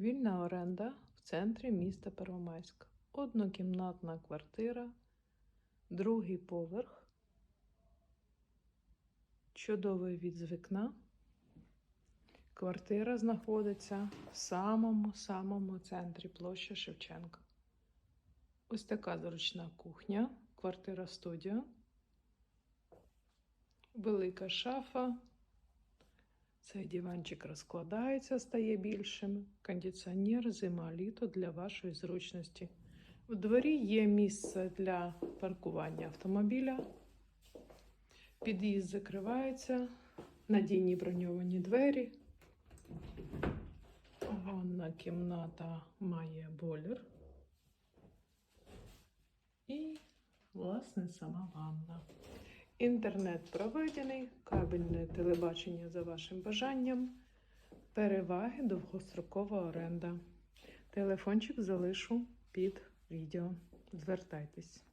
Вільна оренда в центрі міста Первомайська. Однокімнатна квартира, другий поверх. Чудовий від з вікна. Квартира знаходиться в самому-самому центрі площа Шевченка. Ось така зручна кухня, квартира студіо. Велика шафа. Цей диванчик розкладається, стає більшим. Кондиціонер, зима, літо для вашої зручності. У дворі є місце для паркування автомобіля. Під'їзд закривається, надійні броньовані двері. Ванна кімната має бойлер. І, власне, сама ванна. Інтернет проведений, кабельне телебачення за вашим бажанням. Переваги довгострокова оренда. Телефончик залишу під відео. Звертайтесь.